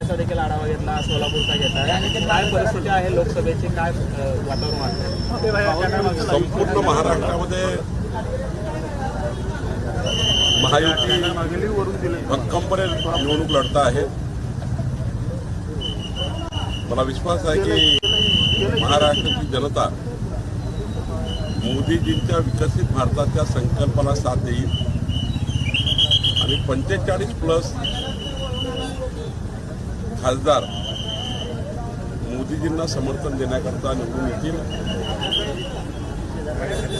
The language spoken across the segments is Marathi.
देखील आढावा घेतला सोलापूरचा घेतला. काय परिस्थिती आहे? लोकसभेची काय वातावरण वाटतं संपूर्ण महाराष्ट्रामध्ये महायुती भक्कमपणे निवडणूक लढता आहे. मला विश्वास आहे की महाराष्ट्राची जनता मोदीजींच्या विकसित भारताच्या संकल्पना साथ देईल. आणि पंचेचाळीस प्लस खासदार मोदीजींना समर्थन देण्याकरता निवडून येतील.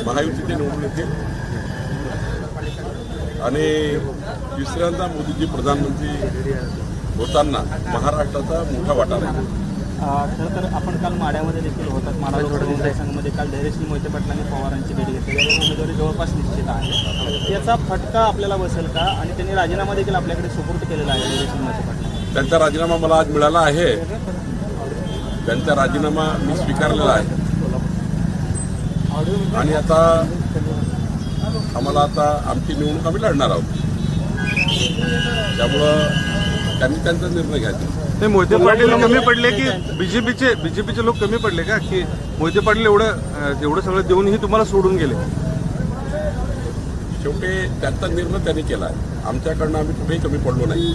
महायुतीचे निवडून येतील. आणि तिसऱ्यांदा मोदीजी प्रधानमंत्री होताना महाराष्ट्राचा मोठा वाटा राहील. खरं तर आपण काल माड्यामध्ये देखील होतात. माडा मतदारसंघामध्ये काल धैर्यश्री मोहिते पाटलांनी पवारांची भेट घेतली. त्याची उमेदवारी जवळपास निश्चित आहे याचा फटका आपल्याला बसेल का? आणि त्यांनी राजीनामा देखील आपल्याकडे सुपूर्द केलेला आहे धैर्यश्री मोहिते पाटील त्यांचा राजीनामा मला आज मिळाला आहे. त्यांचा राजीनामा मी स्वीकारलेला आहे. आणि आता आम्हाला आता आमची निवडणूक आम्ही लढणार आहोत. त्यामुळं त्यांनी त्यांचा निर्णय घ्यायचा. ते मोहिते पाटील कमी पडले की बीजेपीचे बीजेपीचे लोक कमी पडले का? की मोहिते पाटील एवढं एवढं सगळं देऊनही तुम्हाला सोडून गेले. शेवटी त्यांचा निर्णय त्यांनी केला आहे. आमच्याकडनं आम्ही कुठेही कमी पडलो नाही.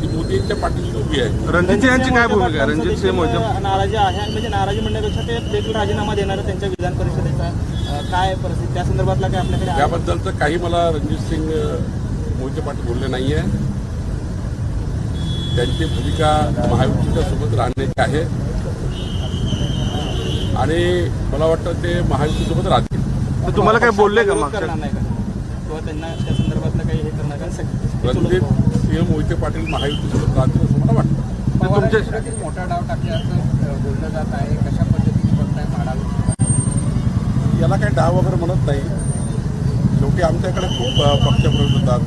ती मोदींच्या पाठीशी उभी आहे. रणजित सिंह यांची काय भूमिका आहे? रणजित सिंह मोहिते नाराजी आहे आणि म्हणजे नाराजी म्हणण्यापेक्षा ते देखील राजीनामा देणार त्यांच्या विधान परिषदेचा अ, काय परिस्थिती त्या संदर्भातला काय आपल्याकडे आहे? त्याबद्दलचं काही मला रणजित सिंग अ, मोहिते पाटील बोलले नाही आहे त्यांची भूमिका महायुतीच्या सोबत राहण्याची आहे. आणि मला वाटतं ते महायुतीसोबत राहतील. तर तुम्हाला काय बोलले का मागच्या करणार नाही का? किंवा त्यांना त्या संदर्भातलं काही हे करणार का सग- रणजित सिंह मोहिते पाटील महायुतीसोबत राहतील असं मला वाटतं. मोठा डाव टाकल्याचं बोललं जात आहे. कशा पद्धतीने बघताय याला काही डाव वगैरे म्हणत नाही. शेवटी आमच्याकडे खूप पक्षप्रवेश होतात.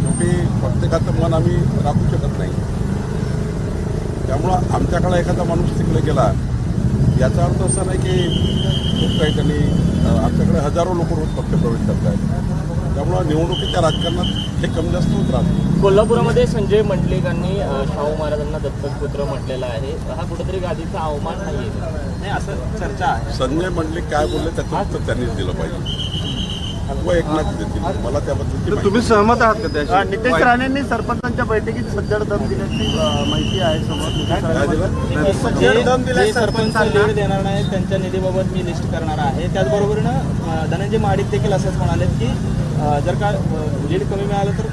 शेवटी प्रत्येकाचं मन आम्ही राखू शकत नाही. त्यामुळं आमच्याकडे एखादा माणूस तिकडे गेला याचा अर्थ असा नाही की खूप काही त्यांनी आमच्याकडे हजारो लोक रोज पक्षप्रवेश करत आहेत त्यामुळं निवडणुकीच्या राजकारणात हे कमी जास्त होत राहतं. कोल्हापुरामध्ये संजय मंडलिकांनी शाहू महाराजांना दत्तक पुत्र म्हटलेला आहे. हा कुठेतरी गादीचा अवमान नाही असं चर्चा आहे. संजय मंडलिक काय बोलले त्याचं उत्तर त्यांनीच दिलं पाहिजे. व एकनाथ देतील मला त्याबद्दलची तर माहिती तुम्ही सहमत आहात का त्याशी? नितेश राणेंनी सरपंचांच्या बैठकीत सज्जड दम दिल्याची माहिती आहे समोर. सरपंचांना. लीड देणार नाही त्यांच्या निधीबाबत मी लिस्ट करणार आहे. त्याचबरोबरीनं अ, धनंजय महाडिक देखील असंच म्हणाले की जर का लीड कमी मिळालं तर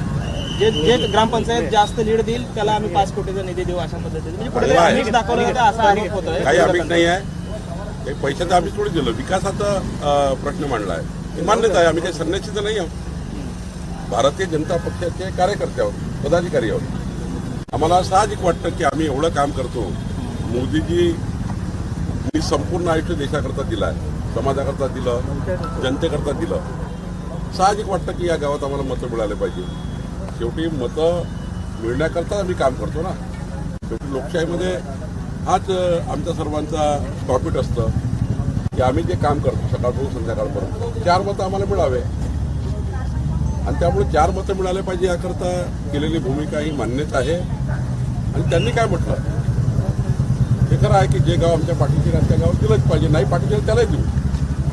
जे जे ग्रामपंचायत जास्त लीड देईल त्याला आम्ही पाच कोटीचा निधी देऊ अशा पद्धतीने. म्हणजे दाखवलं जातं असा आरोप होतोय. काही आमिष नाही आहे. पैशाचं आम्ही थोडी दिलं. विकासाचा प्रश्न मांडला आहे हे मान्यता आहे आम्ही काही संन्यासी नाही आहोत. भारतीय जनता पक्षाचे कार्यकर्ते आहोत पदाधिकारी आहोत. आम्हाला साहजिक वाटतं की आम्ही एवढं काम करतो. मोदीजी मी संपूर्ण आयुष्य देशाकरता दिलं आहे समाजाकरता दिलं जनतेकरता दिलं. साहजिक वाटतं की या गावात आम्हाला मतं मिळाले पाहिजे. शेवटी मतं मिळण्याकरता आम्ही काम करतो ना. शेवटी लोकशाहीमध्ये हाच आमच्या सर्वांचा प्रॉफिट असतं. की आम्ही जे काम करतो सकाळपासून संध्याकाळपर्यंत चार मतं आम्हाला मिळावे. आणि त्यामुळे चार मतं मिळाले पाहिजे याकरता केलेली भूमिका ही मान्यच आहे. आणि त्यांनी काय म्हटलं? हे खरं आहे की जे गाव आमच्या पाठीशी राहतं त्या गावात दिलंच पाहिजे. नाही पाठीशी त्यालाही देऊ.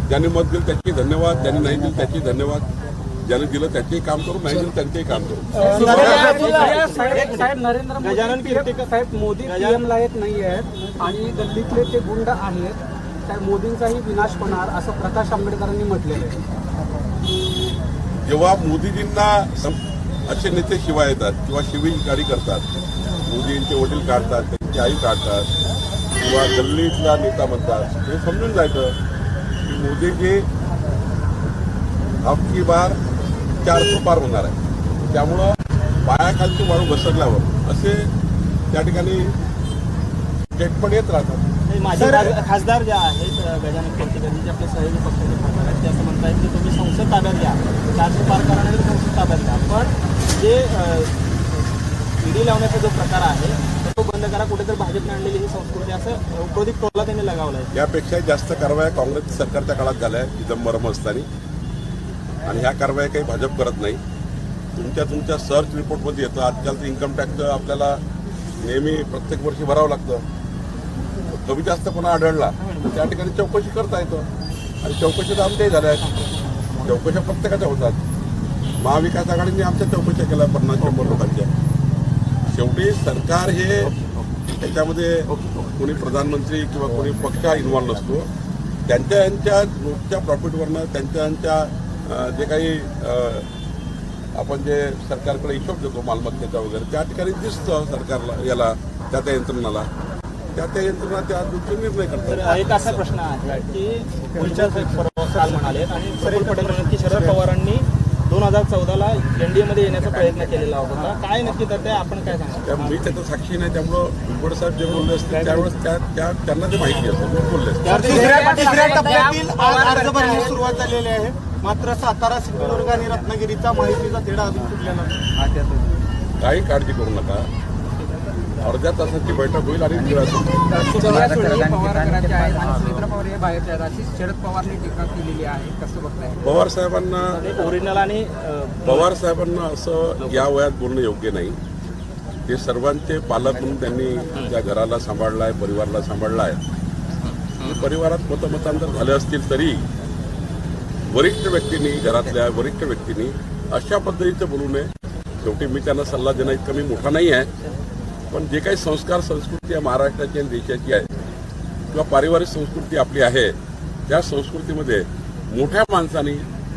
ज्यांनी मत दिलं त्याची धन्यवाद. ज्यांनी नाही दिलं त्याची धन्यवाद. ज्याने दिलं त्याचेही काम करू नाही दिलं त्यांचेही काम करू. साहेब नरेंद्र गजानन कीर्तिकर साहेब मोदी येत नाही आहेत आणि गल्लीतले ते गुंड आहेत. त्या मोदींचाही विनाश होणार असं प्रकाश आंबेडकरांनी म्हटलेलं आहे. जेव्हा मोदीजींना असे नेते शिवाय येतात किंवा शिवीगाडी करतात मोदींचे वडील काढतात त्यांची आई काढतात किंवा गल्लीतला नेता म्हणतात हे समजून जायचं की मोदीजी आपकी बार चारशे पार होणार आहे. त्यामुळं पायाखालची वाळू घसरल्यावर असे त्या ठिकाणी स्टेटमेंट येत राहतात. माजी खास- खासदार जे आहेत गजानन कीर्तीकर जे आपले सहयोगी पक्षाचे खासदार आहेत ते असं म्हणतायत की तुम्ही संसद ताब्यात घ्या. चारशे पार करण्यानंतर संसद ताब्यात घ्या. पण जे ईडी लावण्याचा जो प्रकार आहे तो बंद करा. कुठेतरी भाजपने आणलेली ही संस्कृती असं औद्योगिक टोला त्यांनी लगावला आहे यापेक्षा जास्त कारवाया काँग्रेस सरकारच्या काळात झाल्या आहेत चिदंबरम असताना. आणि ह्या कारवाया काही भाजप करत नाही. तुमच्या तुमच्या सर्च रिपोर्टमध्ये येतं आजकाल इन्कम टॅक्स आपल्याला नेहमी प्रत्येक वर्षी भरावं लागतं. कमी जास्त कोणा आढळला तर त्या ठिकाणी चौकशी करता येतं. आणि चौकशी तर आमच्याही झाल्या आहेत चौकशा प्रत्येकाच्या होतात. महाविकास आघाडीने आमच्या चौकशा केल्या पन्नास शंभर लोकांच्या. शेवटी सरकार हे त्याच्यामध्ये कोणी प्रधानमंत्री किंवा कोणी पक्ष इन्व्हॉल्व नसतो. त्यांच्या यांच्या रोजच्या प्रॉफिटवरनं त्यांच्या यांच्या जे काही आपण जे सरकारकडे हिशोब देतो मालमत्तेचा वगैरे त्या ठिकाणी दिसतं सरकारला याला त्या त्या यंत्रणाला. त्या त्या यंत्रणा त्या दृष्टीने निर्णय करतात एक असा प्रश्न आहे की पुढच्या काल म्हणाले आणि पटेल म्हणाले की शरद पवारांनी दोन हजार चौदाला एनडीएमध्ये येण्याचा प्रयत्न केलेला होता. काय नक्की तर ते आपण काय सांगा त्या मी त्याचा साक्षी नाही त्यामुळं भुजबळ साहेब जे बोलले असतील त्यावेळेस त्या त्या त्यांना ते माहिती असतं बोलले असते. तिसऱ्या तिसऱ्या टप्प्यातील आज अर्ज भरण्यास सुरुवात झालेली आहे. मात्र सातारा सिंधुदुर्ग आणि रत्नागिरीचा माहितीचा तेढा अजून सुटलेला नाही. काही काळजी करू नका. अर्ध्या तासाची बैठक होईल आणि पवार साहेबांना ओरिजिनल आणि पवार साहेबांना असं या वयात बोलणं योग्य नाही. ते सर्वांचे पालक म्हणून त्यांनी त्या घराला सांभाळला आहे परिवाराला सांभाळला आहे परिवारात मतमतांतर झाले असतील तरी वरिष्ठ व्यक्तींनी घरातल्या वरिष्ठ व्यक्तींनी अशा पद्धतीचं बोलू नये. शेवटी मी त्यांना सल्ला देणं इतका मी मोठा नाही आहे पण जे काही संस्कार संस्कृती या महाराष्ट्राची आणि देशाची आहे किंवा पारिवारिक संस्कृती आपली आहे त्या संस्कृतीमध्ये मोठ्या माणसानी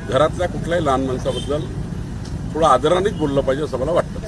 घरातल्या कुठल्याही लहान माणसाबद्दल थोडं आदरानेच बोललं पाहिजे असं मला वाटतं.